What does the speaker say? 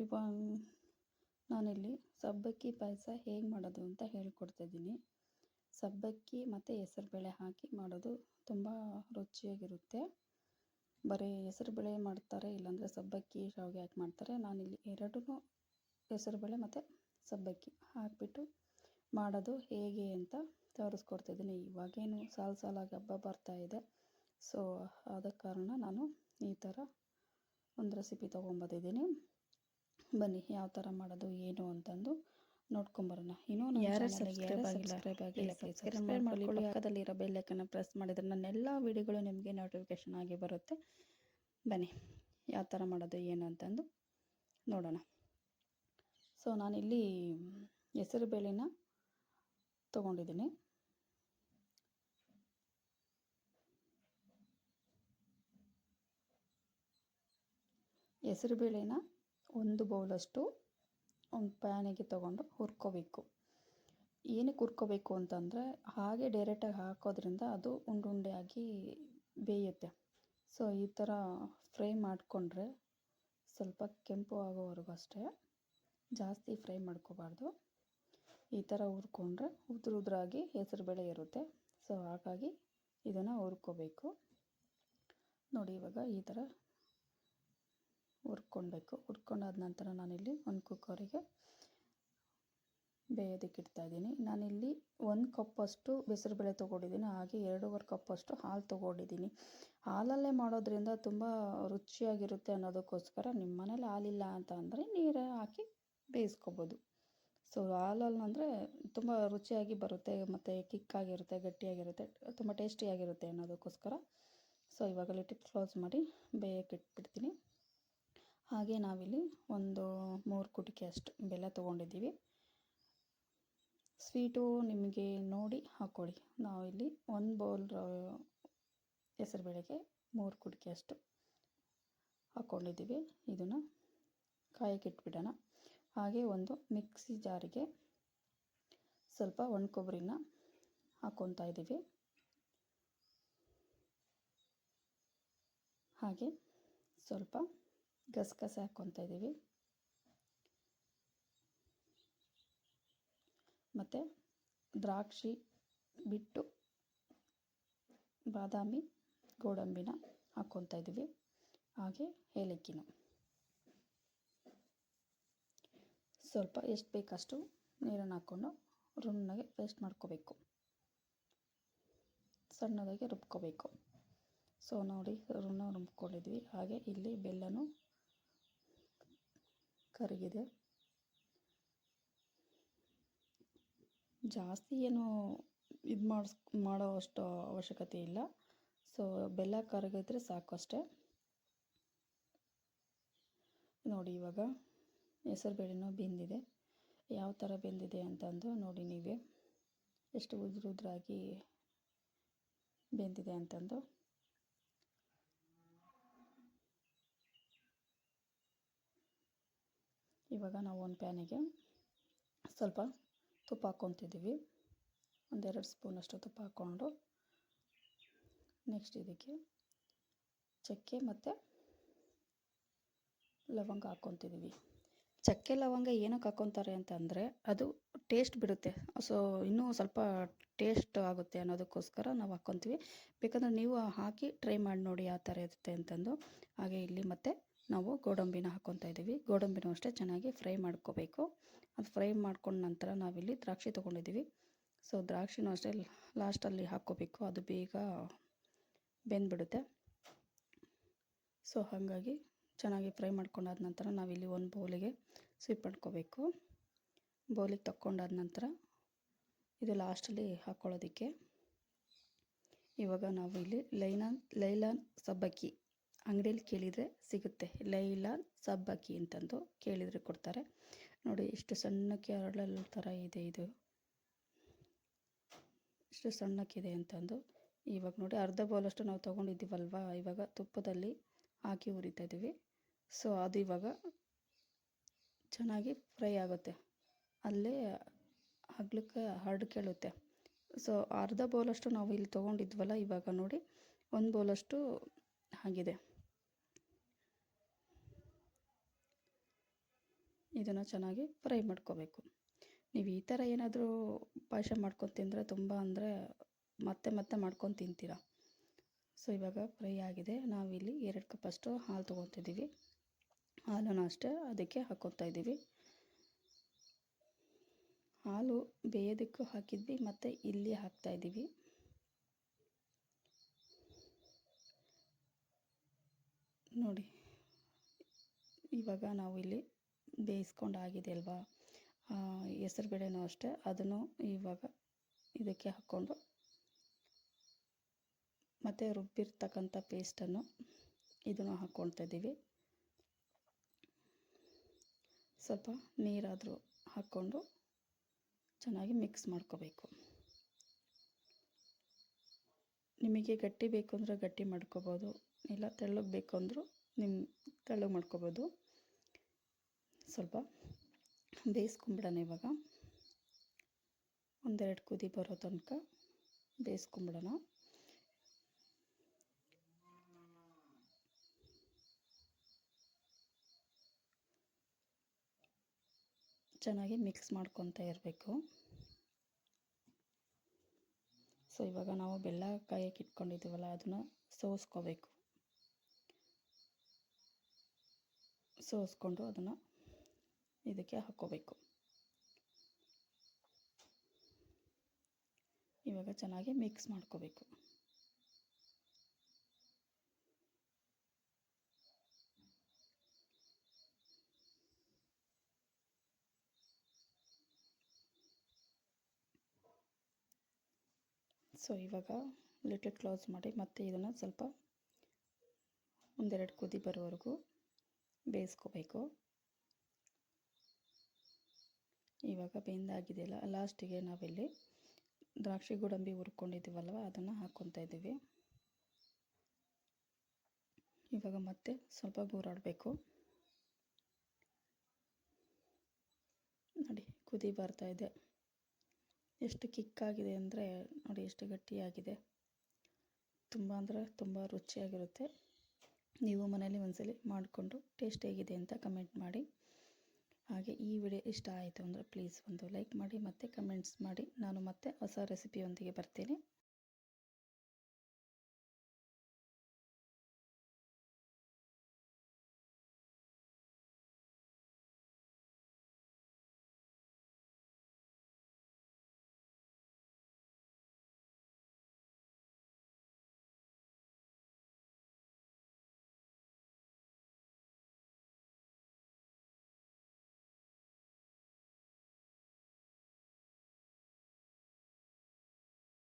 Every ಬಾ ನಾನಿಲ್ಲಿ ಸಬ್ಬಕ್ಕಿ ಪಾಯಸ ಹೇಗೆ ಮಾಡೋದು ಅಂತ ಹೇಳ್ಕೊಡ್ತಾಯಿದ್ದೀನಿ ಸಬ್ಬಕ್ಕಿ ಮತ್ತು ಹೆಸರುಬೇಳೆ ಹಾಕಿ ಮಾಡೋದು ತುಂಬ ರುಚಿಯಾಗಿರುತ್ತೆ. ಬರೀ ಹೆಸರುಬೇಳೆ ಮಾಡ್ತಾರೆ, ಇಲ್ಲಾಂದರೆ ಸಬ್ಬಕ್ಕಿ ಶಾವಿಗೆ ಹಾಕಿ ಮಾಡ್ತಾರೆ. ನಾನಿಲ್ಲಿ ಎರಡೂ ಹೆಸರುಬೇಳೆ ಮತ್ತು ಸಬ್ಬಕ್ಕಿ ಹಾಕಿಬಿಟ್ಟು ಮಾಡೋದು ಹೇಗೆ ಅಂತ ತೋರಿಸ್ಕೊಡ್ತಿದ್ದೀನಿ ಇವಾಗೇನು ಸಾಲು ಸಾಲಾಗಿ ಹಬ್ಬ ಬರ್ತಾಯಿದೆ ಸೊ, ಆದ ಕಾರಣ ನಾನು ಈ ಥರ ಒಂದು ರೆಸಿಪಿ ತೊಗೊಂಬಂದಿದ್ದೀನಿ. ಬನ್ನಿ ಯಾವ ಥರ ಮಾಡೋದು ಏನು ಅಂತಂದು ನೋಡ್ಕೊಂಬರೋಣ. ಇನ್ನೂ ಯಾರು ಸಬ್ಸ್ಕ್ರೈಬ್ ಆಗಿಲ್ಲ? ಸಬ್ಸ್ಕ್ರೈಬ್ ಮಾಡ್ಕೊಳ್ಳಿ. ಪಕ್ಕದಲ್ಲಿರೋ ಬೆಲ್ಲೈಕನ್ನ ಪ್ರೆಸ್ ಮಾಡಿದರೆ ನನ್ನ ಎಲ್ಲ ವಿಡಿಯೋಗಳು ನಿಮಗೆ ನೋಟಿಫಿಕೇಶನ್ ಆಗಿ ಬರುತ್ತೆ. ಬನ್ನಿ ಯಾವ ಥರ ಮಾಡೋದು ಏನು ಅಂತಂದು ನೋಡೋಣ. ಸೊ ನಾನಿಲ್ಲಿ ಹೆಸರು ಬೇಳೆನ ತೊಗೊಂಡಿದ್ದೀನಿ. ಹೆಸರುಬೇಳೆನ ಒಂದು ಬೌಲಷ್ಟು ಒಂದು ಪ್ಯಾನಿಗೆ ತಗೊಂಡು ಹುರ್ಕೋಬೇಕು. ಏನಕ್ಕೆ ಹುರ್ಕೋಬೇಕು ಅಂತಂದರೆ ಹಾಗೆ ಡೈರೆಕ್ಟಾಗಿ ಹಾಕೋದ್ರಿಂದ ಅದು ಉಂಡೆ ಆಗಿ ಬೇಯುತ್ತೆ. ಸೊ ಈ ಥರ ಫ್ರೈ ಮಾಡಿಕೊಂಡ್ರೆ ಸ್ವಲ್ಪ ಕೆಂಪು ಆಗೋವರೆಗೂ ಅಷ್ಟೇ ಜಾಸ್ತಿ ಫ್ರೈ ಮಾಡ್ಕೋಬಾರ್ದು. ಈ ಥರ ಹುರ್ಕೊಂಡ್ರೆ ಉದುರು ಉದುರಾಗಿ ಹೆಸರುಬೇಳೆ ಇರುತ್ತೆ. ಸೊ ಹಾಗಾಗಿ ಇದನ್ನು ಹುರ್ಕೋಬೇಕು. ನೋಡಿ ಇವಾಗ ಈ ಥರ ಹುರ್ಕೊಳ್ಬೇಕು. ಹುರ್ಕೊಂಡಾದ ನಂತರ ನಾನಿಲ್ಲಿ ಒಂದು ಕುಕ್ಕರಿಗೆ ಬೇಯೋದಕ್ಕೆ ಇಡ್ತಾ ಇದ್ದೀನಿ. ನಾನಿಲ್ಲಿ ಒಂದು ಕಪ್ಪಷ್ಟು ಹೆಸರುಬೇಳೆ ತೊಗೊಂಡಿದ್ದೀನಿ. ಹಾಗೆ ಎರಡೂವರೆ ಕಪ್ಪಷ್ಟು ಹಾಲು ತೊಗೊಂಡಿದ್ದೀನಿ. ಹಾಲಲ್ಲೇ ಮಾಡೋದ್ರಿಂದ ತುಂಬ ರುಚಿಯಾಗಿರುತ್ತೆ ಅನ್ನೋದಕ್ಕೋಸ್ಕರ ನಿಮ್ಮ ಮನೇಲಿ ಹಾಲಿಲ್ಲ ಅಂತ ಅಂದರೆ ನೀರು ಹಾಕಿ ಬೇಯಿಸ್ಕೊಬೋದು. ಸೊ ಹಾಲಲ್ಲಿ ಅಂದರೆ ತುಂಬ ರುಚಿಯಾಗಿ ಬರುತ್ತೆ ಮತ್ತು ಕಿಕ್ಕಾಗಿರುತ್ತೆ, ಗಟ್ಟಿಯಾಗಿರುತ್ತೆ, ತುಂಬ ಟೇಸ್ಟಿಯಾಗಿರುತ್ತೆ ಅನ್ನೋದಕ್ಕೋಸ್ಕರ. ಸೊ ಇವಾಗ ಲಿಟ್ ಕ್ಲೋಸ್ ಮಾಡಿ ಬೇಯಕ್ಕೆ ಇಟ್ಬಿಡ್ತೀನಿ. ಹಾಗೆ ನಾವಿಲ್ಲಿ ಒಂದು ಮೂರು ಕುಟಿಕೆ ಅಷ್ಟು ಬೆಲ್ಲ ತೊಗೊಂಡಿದ್ದೀವಿ. ಸ್ವೀಟು ನಿಮಗೆ ನೋಡಿ ಹಾಕ್ಕೊಳ್ಳಿ. ನಾವಿಲ್ಲಿ ಒಂದು ಬೌಲ್ ಹೆಸರುಬೇಳೆಗೆ ಮೂರು ಕುಡಿಕೆ ಅಷ್ಟು ಹಾಕ್ಕೊಂಡಿದ್ದೀವಿ. ಇದನ್ನು ಕಾಯಕ್ಕೆ ಇಟ್ಬಿಡೋಣ. ಹಾಗೆ ಒಂದು ಮಿಕ್ಸಿ ಜಾರಿಗೆ ಸ್ವಲ್ಪ ಒಣ ಕೊಬ್ಬರಿನ ಹಾಕ್ಕೊತಾ ಇದ್ದೀವಿ. ಹಾಗೆ ಸ್ವಲ್ಪ ಗಸಗಸೆ ಹಾಕ್ಕೊತಾ ಇದ್ದೀವಿ. ಮತ್ತು ದ್ರಾಕ್ಷಿ, ಬಿಟ್ಟು, ಬಾದಾಮಿ, ಗೋಡಂಬಿನ ಹಾಕ್ಕೊತಾ ಇದ್ದೀವಿ. ಹಾಗೆ ಏಲಕ್ಕಿನೂ. ಸ್ವಲ್ಪ ಎಷ್ಟು ಬೇಕಷ್ಟು ನೀರನ್ನು ಹಾಕ್ಕೊಂಡು ರುಣ್ಣಗೆ ಪೇಸ್ಟ್ ಮಾಡ್ಕೋಬೇಕು. ಸಣ್ಣದಾಗಿ ರುಬ್ಕೋಬೇಕು. ಸೊ ನೋಡಿ ರುಣ್ಣ ರುಬ್ಕೊಂಡಿದ್ವಿ. ಹಾಗೆ ಇಲ್ಲಿ ಬೆಲ್ಲನೂ ಕರಗಿದೆ. ಜಾಸ್ತಿ ಏನು ಇದು ಮಾಡಿಸ್, ಮಾಡೋ ಅಷ್ಟು ಅವಶ್ಯಕತೆ ಇಲ್ಲ. ಸೊ, ಬೆಲ್ಲ ಕರಗಿದ್ರೆ ಸಾಕು ಅಷ್ಟೇ. ನೋಡಿ ಇವಾಗ ಹೆಸರುಬೇಳೆನೂ ಬೆಂದಿದೆ. ಯಾವ ಥರ ಬೆಂದಿದೆ ಅಂತಂದು ನೋಡಿ ನೀವೇ. ಎಷ್ಟು ಉದುರು ಉದುರಾಗಿ ಬೆಂದಿದೆ ಅಂತಂದು. ಇವಾಗ ನಾವು ಒಂದು ಪ್ಯಾನಿಗೆ ಸ್ವಲ್ಪ ತುಪ್ಪ ಹಾಕ್ಕೊತಿದ್ದೀವಿ. ಒಂದೆರಡು ಸ್ಪೂನಷ್ಟು ತುಪ್ಪ ಹಾಕ್ಕೊಂಡು ನೆಕ್ಸ್ಟ್ ಇದಕ್ಕೆ ಚಕ್ಕೆ ಮತ್ತು ಲವಂಗ ಹಾಕ್ಕೊತಿದ್ದೀವಿ. ಚಕ್ಕೆ, ಲವಂಗ ಏನಕ್ಕೆ ಹಾಕ್ಕೊತಾರೆ ಅಂತಂದರೆ ಅದು ಟೇಸ್ಟ್ ಬಿಡುತ್ತೆ. ಸೊ ಇನ್ನೂ ಸ್ವಲ್ಪ ಟೇಸ್ಟ್ ಆಗುತ್ತೆ ಅನ್ನೋದಕ್ಕೋಸ್ಕರ ನಾವು ಹಾಕ್ಕೊತೀವಿ. ಬೇಕಂದರೆ ನೀವು ಹಾಕಿ ಟ್ರೈ ಮಾಡಿ ನೋಡಿ ಯಾವ ಥರ ಇರುತ್ತೆ ಅಂತಂದು. ಹಾಗೆ ಇಲ್ಲಿ ಮತ್ತು ನಾವು ಗೋಡಂಬಿನ ಹಾಕ್ಕೊತಾ ಇದ್ದೀವಿ. ಗೋಡಂಬಿನೂ ಅಷ್ಟೇ ಚೆನ್ನಾಗಿ ಫ್ರೈ ಮಾಡ್ಕೋಬೇಕು. ಅದು ಫ್ರೈ ಮಾಡ್ಕೊಂಡ ನಂತರ ನಾವಿಲ್ಲಿ ದ್ರಾಕ್ಷಿ ತೊಗೊಂಡಿದ್ದೀವಿ. ಸೊ ದ್ರಾಕ್ಷಿನೂ ಅಷ್ಟೇ ಲಾಸ್ಟಲ್ಲಿ ಹಾಕ್ಕೋಬೇಕು. ಅದು ಬೇಗ ಬೆಂದ್ಬಿಡುತ್ತೆ. ಸೊ ಹಾಗಾಗಿ ಚೆನ್ನಾಗಿ ಫ್ರೈ ಮಾಡ್ಕೊಂಡಾದ ನಂತರ ನಾವಿಲ್ಲಿ ಒಂದು ಬೌಲಿಗೆ ಸ್ವೀಪ್ ಮಾಡ್ಕೋಬೇಕು. ಬೌಲಿಗೆ ತಕ್ಕೊಂಡಾದ ನಂತರ ಇದು ಲಾಸ್ಟಲ್ಲಿ ಹಾಕ್ಕೊಳ್ಳೋದಕ್ಕೆ ಇವಾಗ ನಾವು ಇಲ್ಲಿ ಲೈಲಾನ್ ಲೈಲಾನ್ ಸಬ್ಬಕ್ಕಿ ಅಂಗಡಿಯಲ್ಲಿ ಕೇಳಿದರೆ ಸಿಗುತ್ತೆ. ಲೈಲಾ ಸಬ್ಬಕ್ಕಿ ಅಂತಂದು ಕೇಳಿದರೆ ಕೊಡ್ತಾರೆ. ನೋಡಿ, ಇಷ್ಟು ಸಣ್ಣಕ್ಕೆ ಹರಳಲ್ ಥರ ಇದೆ ಇದು. ಇಷ್ಟು ಸಣ್ಣಕ್ಕಿದೆ ಅಂತಂದು. ಇವಾಗ ನೋಡಿ, ಅರ್ಧ ಬೌಲಷ್ಟು ನಾವು ತೊಗೊಂಡಿದ್ದೀವಲ್ವ? ಇವಾಗ ತುಪ್ಪದಲ್ಲಿ ಹಾಕಿ ಹುರಿತಾ ಇದ್ದೀವಿ. ಸೊ ಅದು ಇವಾಗ ಚೆನ್ನಾಗಿ ಫ್ರೈ ಆಗುತ್ತೆ. ಅಲ್ಲೇ ಹಗ್ಲಕ್ಕೆ ಹರಡು ಕೇಳುತ್ತೆ. ಸೊ ಅರ್ಧ ಬೌಲಷ್ಟು ನಾವು ಇಲ್ಲಿ ತೊಗೊಂಡಿದ್ವಲ್ಲ, ಇವಾಗ ನೋಡಿ, ಒಂದು ಬೌಲಷ್ಟು ಆಗಿದೆ ಇದನ್ನು ಚೆನ್ನಾಗಿ ಫ್ರೈ ಮಾಡ್ಕೋಬೇಕು. ನೀವು ಈ ಥರ ಏನಾದರೂ ಪಾಯಸ ಮಾಡ್ಕೊಂಡು ತಿಂದರೆ ತುಂಬ ಅಂದರೆ ಮತ್ತೆ ಮತ್ತೆ ಮಾಡ್ಕೊಂಡು ತಿಂತೀರ. ಸೊ, ಇವಾಗ ಫ್ರೈ ಆಗಿದೆ. ನಾವಿಲ್ಲಿ ಎರಡು ಕಪ್ಪಷ್ಟು ಹಾಲು ತೊಗೊತಿದ್ದೀವಿ. ಹಾಲನ್ನು ಅಷ್ಟೇ ಅದಕ್ಕೆ ಹಾಕ್ಕೊತಾ ಇದ್ದೀವಿ. ಹಾಲು ಬೇಯೋದಕ್ಕೂ ಹಾಕಿದ್ವಿ, ಮತ್ತು ಇಲ್ಲಿ ಹಾಕ್ತಾ ಇದ್ದೀವಿ. ನೋಡಿ, ಇವಾಗ ನಾವು ಇಲ್ಲಿ ಬೇಯಿಸ್ಕೊಂಡು ಆಗಿದೆ ಅಲ್ವಾ ಹೆಸರು ಬೇಳೆನೂ ಅಷ್ಟೇ. ಅದನ್ನು ಇವಾಗ ಇದಕ್ಕೆ ಹಾಕ್ಕೊಂಡು ಮತ್ತು ರುಬ್ಬಿರ್ತಕ್ಕಂಥ ಪೇಸ್ಟನ್ನು ಇದನ್ನು ಹಾಕ್ಕೊಳ್ತಾ ಇದ್ದೀವಿ. ಸ್ವಲ್ಪ ನೀರಾದರೂ ಹಾಕ್ಕೊಂಡು ಚೆನ್ನಾಗಿ ಮಿಕ್ಸ್ ಮಾಡ್ಕೋಬೇಕು. ನಿಮಗೆ ಗಟ್ಟಿ ಬೇಕು ಅಂದರೆ ಗಟ್ಟಿ ಮಾಡ್ಕೋಬೋದು, ಇಲ್ಲ ತೆಳ್ಳಗೆ ಬೇಕು ಅಂದರೂ ನಿಮ್ಮ ತೆಳ್ಳಗೆ ಮಾಡ್ಕೋಬೋದು. ಸ್ವಲ್ಪ ಬೇಯಿಸ್ಕೊಂಬಿಡೋಣ ಇವಾಗ. ಒಂದೆರಡು ಕುದಿ ಬರೋ ತನಕ ಬೇಯಿಸ್ಕೊಂಬಿಡೋಣ ಚೆನ್ನಾಗಿ ಮಿಕ್ಸ್ ಮಾಡ್ಕೊತಾ ಇರಬೇಕು. ಸೊ ಇವಾಗ ನಾವು ಬೆಲ್ಲ ಕಾಯಕ್ಕೆ ಇಟ್ಕೊಂಡಿದ್ದೀವಲ್ಲ, ಅದನ್ನು ಸೋಸ್ಕೋಬೇಕು. ಸೋಸ್ಕೊಂಡು ಅದನ್ನು ಇದಕ್ಕೆ ಹಾಕ್ಕೋಬೇಕು. ಇವಾಗ ಚೆನ್ನಾಗಿ ಮಿಕ್ಸ್ ಮಾಡ್ಕೋಬೇಕು. ಸೊ ಇವಾಗ ಲಿಟಲ್ ಕ್ಲೋಸ್ ಮಾಡಿ ಮತ್ತೆ ಇದನ್ನು ಸ್ವಲ್ಪ ಒಂದೆರಡು ಕುದಿ ಬರೋವರೆಗೂ ಬೇಯಿಸ್ಕೋಬೇಕು. ಇವಾಗ ಬೆಂದಾಗಿದೆಯಲ್ಲ ಲಾಸ್ಟಿಗೆ ನಾವಿಲ್ಲಿ ದ್ರಾಕ್ಷಿ ಗೋಡಂಬಿ ಹುರ್ಕೊಂಡಿದ್ದೀವಲ್ವ ಅದನ್ನು ಹಾಕ್ಕೊತಾ ಇದ್ದೀವಿ. ಇವಾಗ ಮತ್ತೆ ಸ್ವಲ್ಪ ಗೂರಾಡಬೇಕು. ನೋಡಿ, ಕುದಿ ಬರ್ತಾ ಇದೆ. ಎಷ್ಟು ಕಿಕ್ಕಾಗಿದೆ ಅಂದರೆ, ನೋಡಿ, ಎಷ್ಟು ಗಟ್ಟಿಯಾಗಿದೆ. ತುಂಬ ಅಂದರೆ ತುಂಬ ರುಚಿಯಾಗಿರುತ್ತೆ. ನೀವು ಮನೇಲಿ ಒಂದ್ಸಲಿ ಮಾಡಿಕೊಂಡು ಟೇಸ್ಟ್ ಹೇಗಿದೆ ಅಂತ ಕಮೆಂಟ್ ಮಾಡಿ. ಹಾಗೆ ಈ ವಿಡಿಯೋ ಇಷ್ಟ ಆಯಿತು ಅಂದರೆ ಪ್ಲೀಸ್ ಒಂದು ಲೈಕ್ ಮಾಡಿ ಮತ್ತು ಕಮೆಂಟ್ಸ್ ಮಾಡಿ. ನಾನು ಮತ್ತೆ ಹೊಸ ರೆಸಿಪಿಯೊಂದಿಗೆ ಬರ್ತೀನಿ.